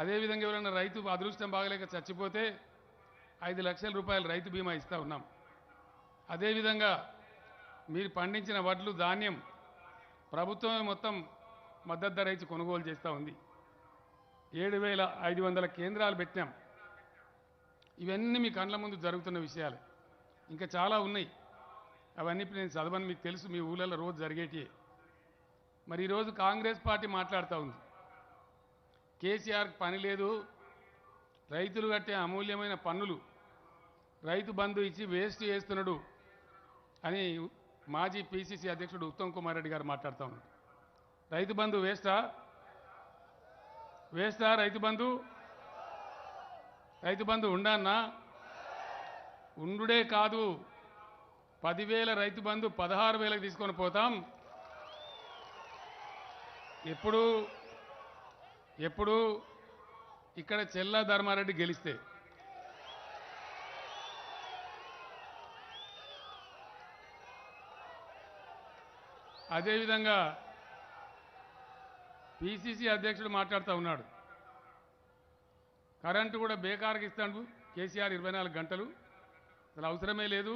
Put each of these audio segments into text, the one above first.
అదేవిధంగా ఎవరైనా రైతు అదృష్టం బాగలేక చచ్చిపోతే ఐదు లక్షల రూపాయలు రైతు బీమా ఇస్తూ ఉన్నాం. అదేవిధంగా మీరు పండించిన వడ్లు ధాన్యం ప్రభుత్వమే మొత్తం మద్దతు ధర ఇచ్చి కొనుగోలు చేస్తూ ఉంది. ఏడు వేల ఐదు వందల కేంద్రాలు పెట్టాం ఇవన్నీ మీ కండ్ల ముందు జరుగుతున్న విషయాలు. ఇంకా చాలా ఉన్నాయి. అవన్నీ నేను చదవని మీకు తెలుసు. మీ ఊళ్ళలో రోజు జరిగేటివి మరి ఈరోజు కాంగ్రెస్ పార్టీ మాట్లాడుతూ ఉంది. కేసీఆర్కి పని లేదు. రైతులు కట్టే అమూల్యమైన పన్నులు రైతు బంధు ఇచ్చి వేస్ట్ చేస్తున్నాడు అని మాజీ పిసిసి అధ్యక్షుడు ఉత్తమ్ కుమార్ రెడ్డి గారు మాట్లాడుతూ ఉన్నాడు రైతు బంధు వేస్టా? వేస్తా రైతు బంధు? రైతు బంధు ఉండన్నా ఉండుడే కాదు. పదివేల రైతు బంధు పదహారు వేలకు తీసుకొని పోతాం. ఎప్పుడు ఎప్పుడు ఇక్కడ చెల్లా ధర్మారెడ్డి గెలిస్తే. అదేవిధంగా పిసిసి అధ్యక్షుడు మాట్లాడుతూ ఉన్నాడు. కరెంటు కూడా బేకార్కి ఇస్తాడు కేసీఆర్ ఇరవై నాలుగు గంటలు. అసలు అవసరమే లేదు.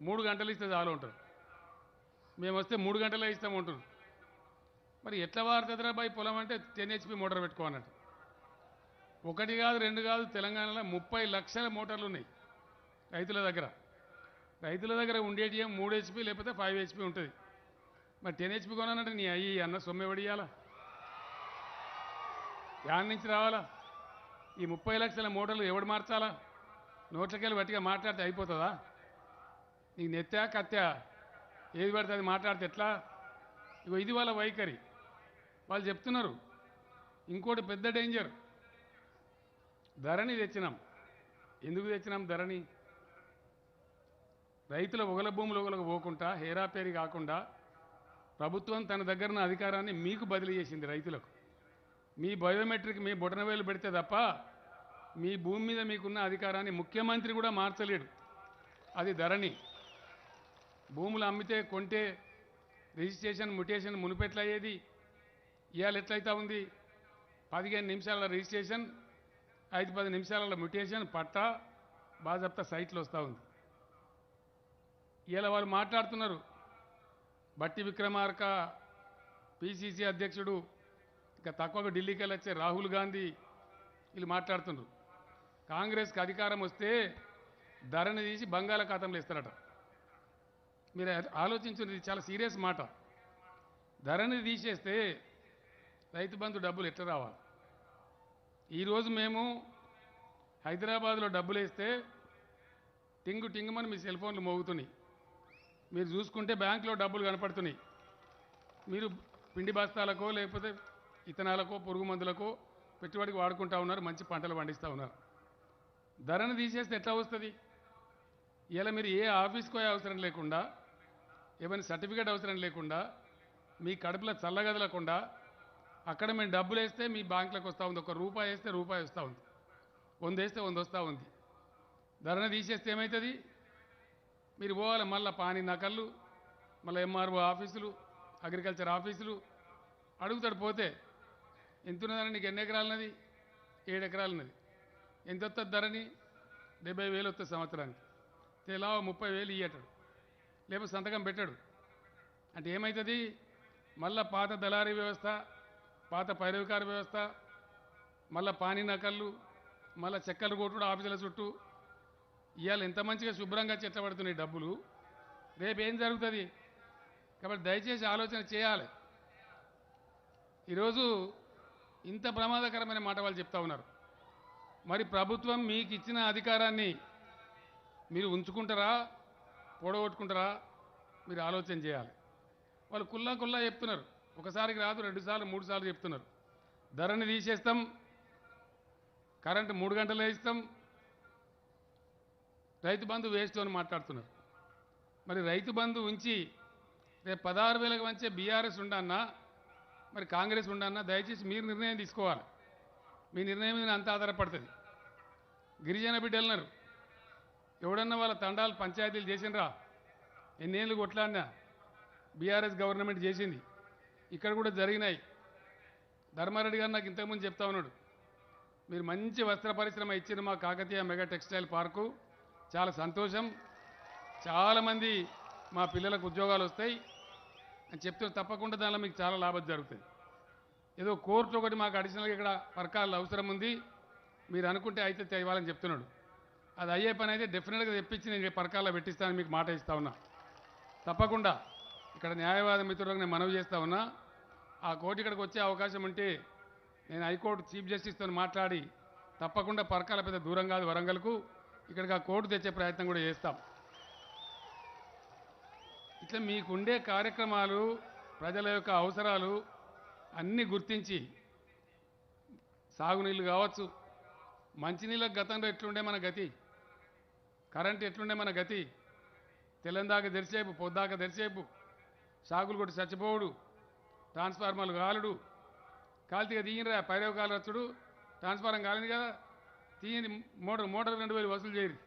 మూడు గంటలు ఇస్తే చాలు ఉంటారు మేము వస్తే మూడు గంటలే ఇస్తామంటారు మరి ఎట్లా వారుతుందిరా బాయ్ పొలం అంటే టెన్ హెచ్పి మోటార్ పెట్టుకోవాలంట. ఒకటి కాదు రెండు కాదు తెలంగాణలో ముప్పై లక్షల మోటార్లు ఉన్నాయి రైతుల దగ్గర. రైతుల దగ్గర ఉండేటి ఏం మూడు హెచ్పి లేకపోతే ఫైవ్ హెచ్పి ఉంటుంది. మరి టెన్ హెచ్పి కొనాలంటే నీ అయ్యి అన్న సొమ్మె పడియాలా యాడ్ నుంచి రావాలా? ఈ ముప్పై లక్షల మోటార్లు ఎవడు మార్చాలా? నోట్లకెళ్ళి గట్టిగా మాట్లాడితే అయిపోతుందా? నీకు నెత్తా కత్తా ఏది పడితే అది మాట్లాడితే ఎట్లా? ఇగో ఇది వాళ్ళ వైఖరి. వాళ్ళు చెప్తున్నారు. ఇంకోటి పెద్ద డేంజర్ ధరణి తెచ్చినాం. ఎందుకు తెచ్చినాం ధరణి? రైతుల ఒకల భూములు ఒకలకు పోకుండా హేరాపేరి కాకుండా ప్రభుత్వం తన దగ్గర ఉన్న అధికారాన్ని మీకు బదిలీ చేసింది రైతులకు. మీ బయోమెట్రిక్ మీ బొటనవేలు పెడితే తప్ప మీ భూమి మీద మీకున్న అధికారాన్ని ముఖ్యమంత్రి కూడా మార్చలేడు. అది ధరణి. భూములు అమ్మితే కొంటే రిజిస్ట్రేషన్ ముటేషన్ మునిపెట్లయ్యేది ఇవాళ ఎట్లయితే ఉంది? పదిహేను నిమిషాల రిజిస్ట్రేషన్ ఐదు పది నిమిషాల మ్యూటేషన్ పట్టా బాజప్తా సైట్లు వస్తూ ఉంది. ఇలా వాళ్ళు మాట్లాడుతున్నారు. బట్టి విక్రమార్క పిసిసి అధ్యక్షుడు ఇంకా తక్కువగా ఢిల్లీకి వెళ్ళి వచ్చే రాహుల్ గాంధీ వీళ్ళు మాట్లాడుతున్నారు. కాంగ్రెస్కి అధికారం వస్తే ధరని తీసి బంగాళాఖాతంలో ఇస్తారట. మీరు ఆలోచించుంది చాలా సీరియస్ మాట. ధరని తీసేస్తే రైతు బంధు డబ్బులు ఎట్లా రావాలి? ఈరోజు మేము హైదరాబాద్లో డబ్బులు వేస్తే టింగు టింగుమని మీ సెల్ ఫోన్లు మోగుతున్నాయి. మీరు చూసుకుంటే బ్యాంకులో డబ్బులు కనపడుతున్నాయి. మీరు పిండి బస్తాలకో లేకపోతే ఇత్తనాలకో పురుగు మందులకో పెట్టుబడికి వాడుకుంటా ఉన్నారు మంచి పంటలు పండిస్తూ ఉన్నారు. ధరను తీసేస్తే ఎట్లా వస్తుంది? ఇలా మీరు ఏ ఆఫీస్కి పోయే అవసరం లేకుండా ఏమైనా సర్టిఫికేట్ అవసరం లేకుండా మీ కడుపులో చల్లగదలకుండా అక్కడ మేము డబ్బులు వేస్తే మీ బ్యాంకులకు వస్తూ ఉంది. ఒక రూపాయి వేస్తే రూపాయి వస్తూ ఉంది. వంద వేస్తే వంద వస్తూ ఉంది. ధరను తీసేస్తే ఏమవుతుంది మీరు పోవాలి మళ్ళీ పాని నకళ్ళు మళ్ళీ ఎంఆర్ఓ ఆఫీసులు అగ్రికల్చర్ ఆఫీసులు. అడుగుతాడు పోతే ఎంత ఉన్నదని నీకు ఎన్ని ఎకరాలన్నది? ఏడు ఎకరాలన్నది. ఎంత వస్తుంది ధరని? డెబ్బై వేలు వస్తుంది సంవత్సరానికి. తెలావ ముప్పై వేలు ఇయ్యటాడు. లేకపోతే సంతకం పెట్టాడు. అంటే ఏమవుతుంది మళ్ళా పాత దళారీ వ్యవస్థ పాత పైరవికార వ్యవస్థ మళ్ళా పానీ నకళ్ళు మళ్ళా చెక్కలు కొట్టుడు ఆఫీసుల చుట్టూ. ఇవాళ ఎంత మంచిగా శుభ్రంగా చెట్టబడుతున్నాయి డబ్బులు. రేపు ఏం జరుగుతుంది? కాబట్టి దయచేసి ఆలోచన చేయాలి. ఈరోజు ఇంత ప్రమాదకరమైన మాట వాళ్ళు చెప్తా ఉన్నారు. మరి ప్రభుత్వం మీకు ఇచ్చిన అధికారాన్ని మీరు ఉంచుకుంటారా? పొడగొట్టుకుంటారా? మీరు ఆలోచన చేయాలి. వాళ్ళు కుల్లా కుల్లా చెప్తున్నారు. ఒకసారికి రాదు రెండు సార్లు మూడు సార్లు చెప్తున్నారు. ధరని తీసేస్తాం కరెంటు మూడు గంటలు వేస్తాం రైతు బంధు వేస్ట్ అని మాట్లాడుతున్నారు. మరి రైతు బంధు ఉంచి రేపు పదహారు వేలకు వంచే బీఆర్ఎస్ ఉండన్నా మరి కాంగ్రెస్ ఉండన్నా దయచేసి మీరు నిర్ణయం తీసుకోవాలి. మీ నిర్ణయం మీద అంత ఆధారపడుతుంది. గిరిజన బిడ్డలున్నారు. ఎవడన్నా వాళ్ళ తండాలు పంచాయతీలు చేసినరా ఎన్నేళ్ళు కొట్లాడినా బీఆర్ఎస్ గవర్నమెంట్ చేసింది. ఇక్కడ కూడా జరిగినాయి. ధర్మారెడ్డి గారు నాకు ఇంతకుముందు చెప్తా ఉన్నాడు. మీరు మంచి వస్త్ర పరిశ్రమ ఇచ్చిన మా కాకతీయ మెగా టెక్స్టైల్ పార్కు చాలా సంతోషం. చాలామంది మా పిల్లలకు ఉద్యోగాలు వస్తాయి. అని చెప్తే తప్పకుండా దానిలో మీకు చాలా లాభం జరుగుతుంది. ఏదో కోర్టు ఒకటి మాకు అడిషనల్గా ఇక్కడ పరకాల అవసరం ఉంది. మీరు అనుకుంటే అయితే తేవాలని చెప్తున్నాడు. అది అయ్యే పని అయితే డెఫినెట్గా తెప్పించి నేను పరకాల్లో పెట్టిస్తానని మీకు మాట ఇస్తా ఉన్నా. తప్పకుండా ఇక్కడ న్యాయవాద మిత్రులకు నేను మనవి చేస్తా ఉన్నా. ఆ కోర్టు ఇక్కడికి వచ్చే అవకాశం ఉంటే నేను హైకోర్టు చీఫ్ జస్టిస్తో మాట్లాడి తప్పకుండా పరకాల పెద్ద దూరం కాదు వరంగల్కు. ఇక్కడికి ఆ కోర్టు తెచ్చే ప్రయత్నం కూడా చేస్తాం. ఇట్లా మీకుండే కార్యక్రమాలు ప్రజల యొక్క అవసరాలు అన్నీ గుర్తించి సాగునీళ్ళు కావచ్చు. మంచినీళ్ళకి గతంలో ఎట్లుండే మన గతి? కరెంట్ ఎట్లుండే మన గతి? తెల్లందాక తెరిసేపు పొద్దాక తెరిసేపు సాగులు కొట్టి చచ్చిపోవుడు. ట్రాన్స్ఫార్మర్లు కాలుడు. కాల్తీగా తీయనిరా పైరవ కాలు వచ్చుడు ట్రాన్స్ఫారం కాలింది కదా తీయని మోటార్ మోటార్ రెండు వేలు వసూలు చేయరు.